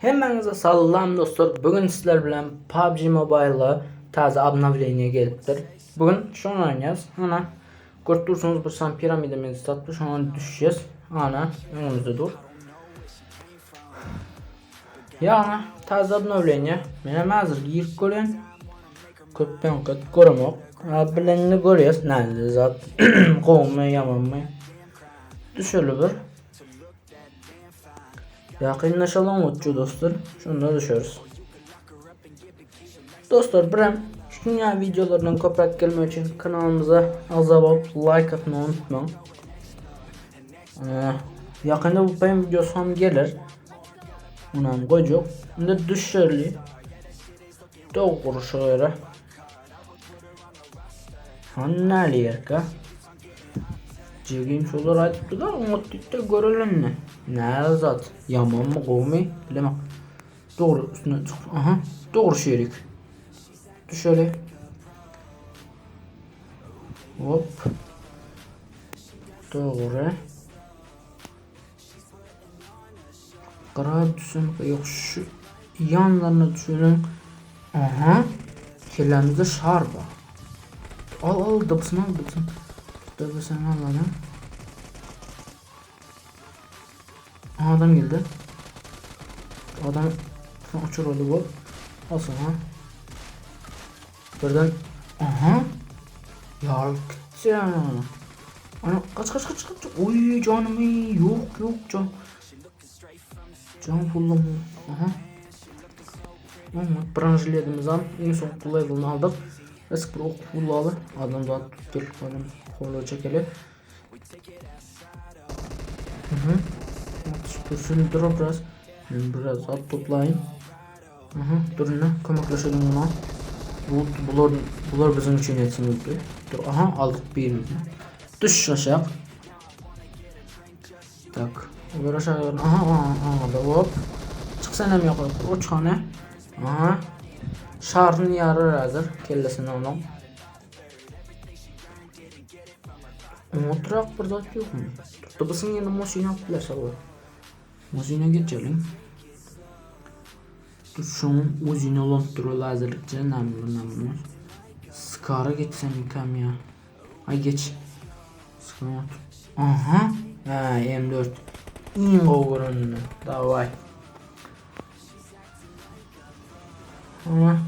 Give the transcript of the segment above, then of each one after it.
Hemmenize salam dostlar. Bugün sizler bilen PUBG Mobile'a taze obnovleniye gelipdir. Bugün şunu oynayacağız. Ana kurtulursunuz bir san piramidimizi satmış. An düşeceğiz. Ana önümüzde dur. Ya ana taze obnovleniye. Benim hazır giyik kolen. Köppen kıt korumak. Bilenini görüyoruz. Nerede zat. Kovma yaman mı? Düşürlü bir. Yakınlaşalım uççu dostlar. Şunu düşüyoruz. Dostlar Brem şu dünya videolarından koprak gelmek için kanalımıza azabop like atmayı unutmayın. Ee, yakında bu benim videosu ham gelir. Ulan koyacak. Şimdi düşerli. Doğru şöyle. Hangi yerka? Cegin şolar aytıptı da umutlikte görülen ne? Ne zat? Yaman mı kovmi? Bilemem. Doğru üstüne çık. Aha. Doğru şerik. Şöyle. Hop. Doğru. Kara düşün. Yok şu yanlarına düşünün. Aha. Kirlerimizde şar var. Al al dıpsını al dıpsını. Dıpsını al lan. Adam geldi. Adam uçur oldu bu. Al sana. Birden aha. Ya gitti Ana kaç kaç kaç kaç. Oy canım. Yok yok can. Can fullum. Aha. Ama branşledimiz an en son full level'ını aldık. Eski pro full aldı. Adam da gel adam kolu çekeli. Hı hı. Dursun dur biraz. Biraz at toplayayım. Aha, dur ne? Kömekleşelim buna. Bu, bunlar, bunlar bizim için yetinirdi. Dur, aha aldık birimizi. Düş aşağı. Tak. Ver aşağı. Aha, aha, aha, da hop. Çık sen hem yapalım. O çıkane. Aha. Şarjın yarı hazır. Kellesini onun. Oturak burada yok mu? Tıbısın yine moşin yaptılar sabah. Moşine geçelim. Şunun uzun olan duru lazerlikçe namlu namlu. Skara geçsem yıkam ya. Ay geç. Skara Aha. Ha M4. İn over'ını. Davay. Ama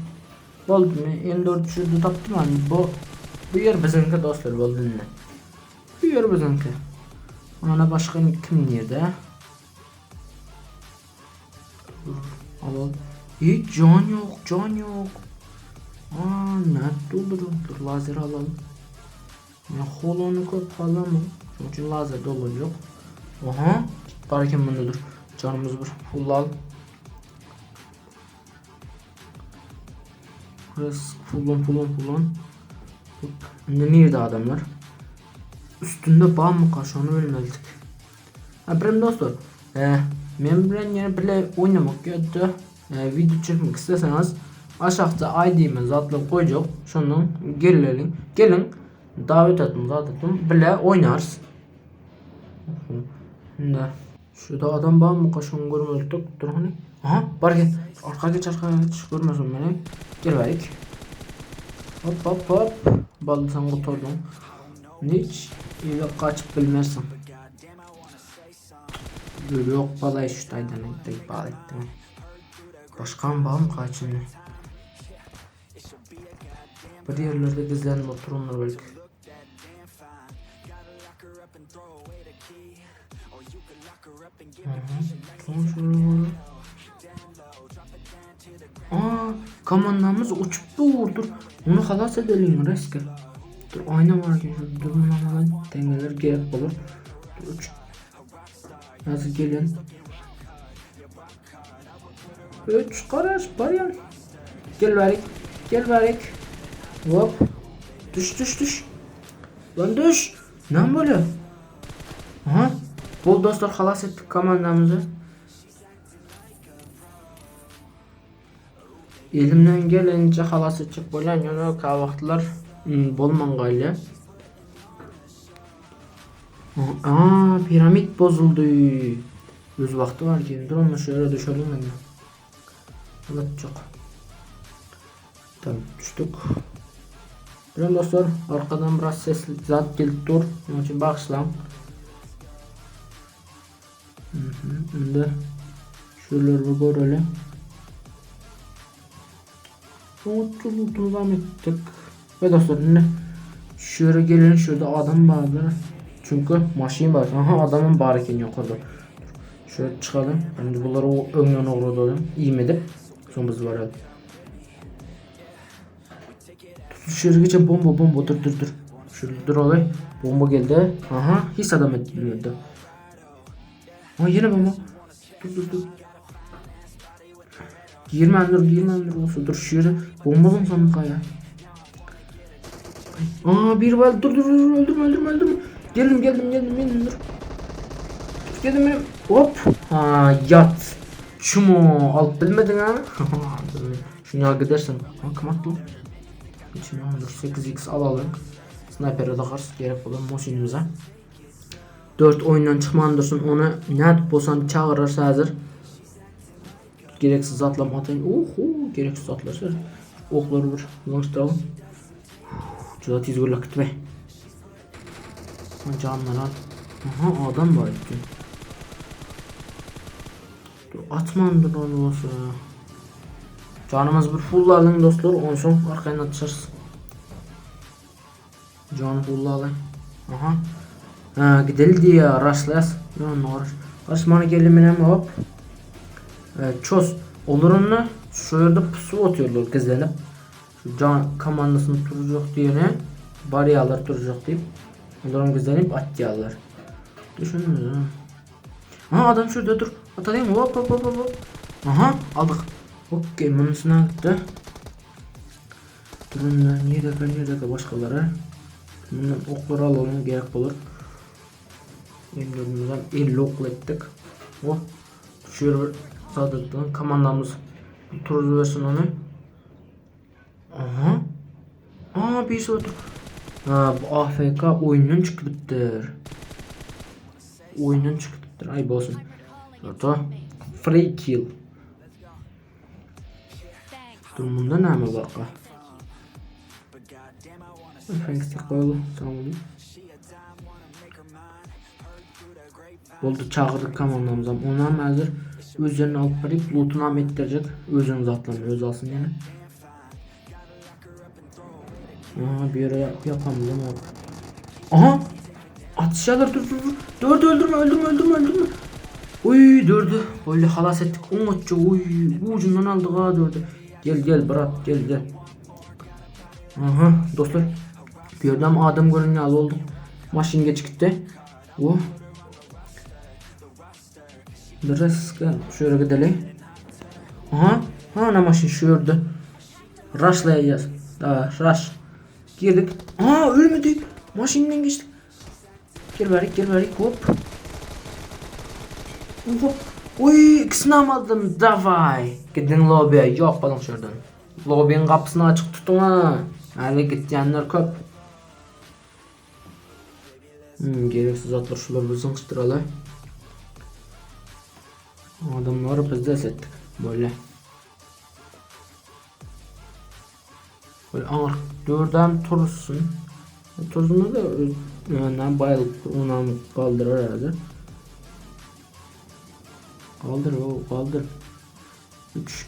mu? M4 şurada taptım hani bu bu yer bizimki dostlar ne? Bu yer bizimki. Ona başka kim nerede? Al hiç can yok, can yok. Aa, nerede olurum? Dur lazer alalım. Ya holonu falan mı? Çünkü lazer dolu yok. Aha, barken bunda dur. Canımız bir full al. Burası fullon fullon fullon. Ne nerede adamlar? Üstünde bağ mı kaç onu bilmedik. Ha dostlar. Ee, bilen yine bile oynamak ya e, video çekmek isterseniz aşağıda ID'mi zaten koyacağım. Şunun gelin gelin davet ettim zaten bile oynarız. Ne? Şurada adam var mı kaşın görmedik dur hani. Aha var gel. Arka geç arka geç görmesin beni. Gel bayık. Hop hop hop. Baldı sen kurtuldun. Hiç iyi kaçıp bilmezsin. Yok balay şu taydan ettik bal ettim. Başkan bağım kaçını. Bir yerlerde gizlenip otururlar belki. Aa, kamandamız uçup durdur. Onu halas edelim reske. Dur ayna var ki dur bunu dengeler gerek olur. Dur uç. Nasıl gelin? Üç karış bayan. Gel barik. Gel barik. Hop. Düş düş düş. Lan düş. Ne böyle? Aha. Bol dostlar halas ettik komandamızı. Elimden gelince halas edecek böyle yani kahvaltılar hmm, bolman. Aa piramit bozuldu. Yüz vakti var ki. Dur onu şöyle düşelim mi? Evet çok. Tamam düştük. Bilmem dostlar arkadan biraz sesli zat gelip dur. Onun için bağışlan. Şimdi şöyle bir görelim. Mutluluğunu devam ettik. Ve dostlar şimdi şöyle gelin şurada adam vardı. Çünkü maşin var. Aha adamın bariken yukarıda. Şöyle çıkalım. De bunları o önden uğradım. İyi edip. Son biz var. Şöyle geçe bomba bomba dur dur dur. Şöyle dur olay. Bomba geldi. Aha hiç adam etmiyordu. Aa yine bomba. Dur dur dur. Girme dur girme dur olsa dur şöyle bombalım sandık ya. Aa bir var dur dur dur öldürme öldürme öldürme. Geldim geldim geldim geldim dur. Geldim benim. Hop. Ha yat. Şu mu? Alt bilmedin ha? Şunu gidersin. Ha kamat bu. İçine dur 8x alalım. Sniper'e takarız gerek olan moşinimize. 4 oyundan çıkmandırsın onu ne yapıp bolsan çağırırsa hazır. Gereksiz atlama atayım. Oho gereksiz atlarsa. Okları bir yanaştıralım. Juda tez gurlak gitme. Canlar. Aha adam var işte. Dur atmandır onu olsa. Canımız bir fullalın dostlar. On son arkaya atışırız. Can fullalın. Aha. Ha gidildi ya. Yok ne uğraş. Asmanı gelimin hop. Evet, çöz. Olurunu şöyle pusu atıyorlar gizlenip. Şu can komandasını duracak diyene bariyalar duracak deyip onların gizlenip atıyorlar. Düşünün ha. Ha adam şurada dur. Atayım hop hop hop hop. Aha aldık. Okey bunun üstüne gitti. Durun lan niye dakika niye dakika başkaları. Bundan okları alalım gerek olur. Emrimizden 50 okla ettik. Oh. Şöyle bir sadıktan komandamız turdu versin onu. Aha. Aa bir saat. Ha bu AFK oyundan çıkıptır. Oyundan çıkıptır. Ay olsun. Orta. Free kill. Durumunda ne mi baka? Thanks koyalım. Tamam. Oldu çağırdık komandamıza. Ondan hazır özlerini alıp verip lootunu ham ettirecek. Özünü zatlamıyor. Öz alsın yani. Aha bir yere yap yapalım mi? Aha! Atış alır dur dur dur. Dördü öldürme öldürme öldürme öldürme. Uy dördü. Böyle halas ettik. Umutçu uy. Ucundan aldık ha dördü. Gel gel bırak gel gel. Aha dostlar. Yerden adam görünüyor oldu. Maşin geç gitti. Oh. Biraz şöyle gidelim. Aha. Ha ana maşin şurada. Rushlayacağız. Daha rush. Girdik. Aa ölmedik. Maşinden geçtik. Gel verik gel verik hop. Hop. Uy ikisini almadım. Davay. Gidin lobiye. Yok balon şuradan. Lobinin kapısını açık tutun ha. Hadi gittiyenler köp. Hmm, gereksiz atlar şuları bir zıngıştıralım. Adamları biz de ettik. Böyle. Böyle ağır. Dörden tursun. Tuzunu da yani bayıl ona kaldırır herhalde. Kaldır o kaldır. 3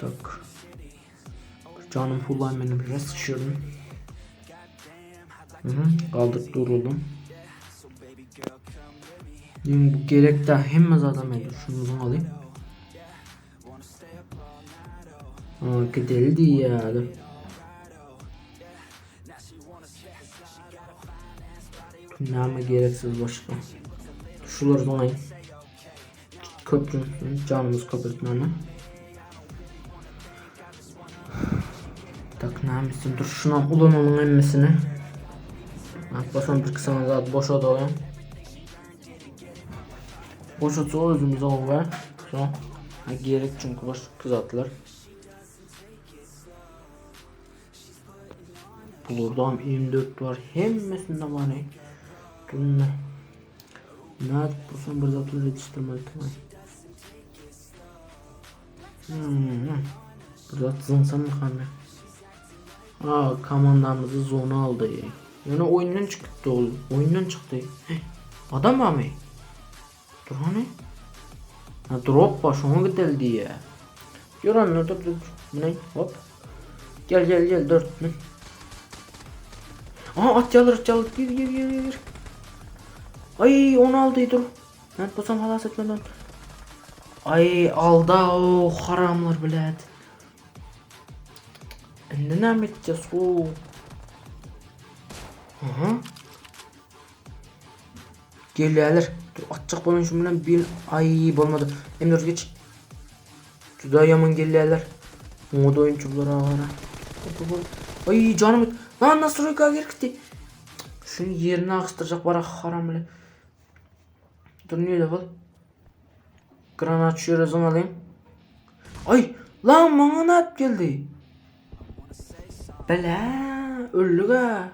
Tak. Canım fullan benim biraz sıçradım. Hı hı. Kaldır duruldum. Şimdi bu gerek de hem adam ediyor. Şunu alayım. Aa gideldi ya. Nama gereksiz başka. Şuları donayım. Köprü canımız köprütmeni. Tak namisin dur şuna ulan onun emmesini. Bak basan bir kısa zaten boşa dolayım. Boş otu özümüze var. Son. Ha, gerek çünkü baş kız attılar. Buradan 24 var. Hemmesinde var ne? Bunlar. Ne bu son bir zatlı yetiştirmeli tamam. Hmm. Burada zınsam mı kanka? Aa komandamızı zona aldı. Yani oyundan çıktı oğlum. Oyundan çıktı. Heh, Adam var mı? Dur hani? Ha drop var anne dur dur. Bu ne? Hop. Gel gel gel dur. Aha at çalır at çalır. Gir gir gir gir. Ay onu aldı dur. Ben basam halas etmeden. Ay aldı o haramlar bilet. Endi ne edeceğiz o? Aha. Geliyorlar. Dur atacak bana şu bir ay olmadı. Emir geç. Juda yaman geliyorlar. Moda oyuncuları ağara. Ay canım. маған настройкаға керек дейді еріні ерін ағыстырып барақ харам біле дүниеде бол гранат жібересің алайын ой лан маған алып келді білә ә.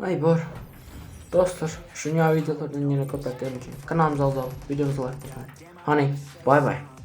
ай бор достар şu dünya нені көп kapatacağım için kanalımıza abone olup Хани, бай-бай.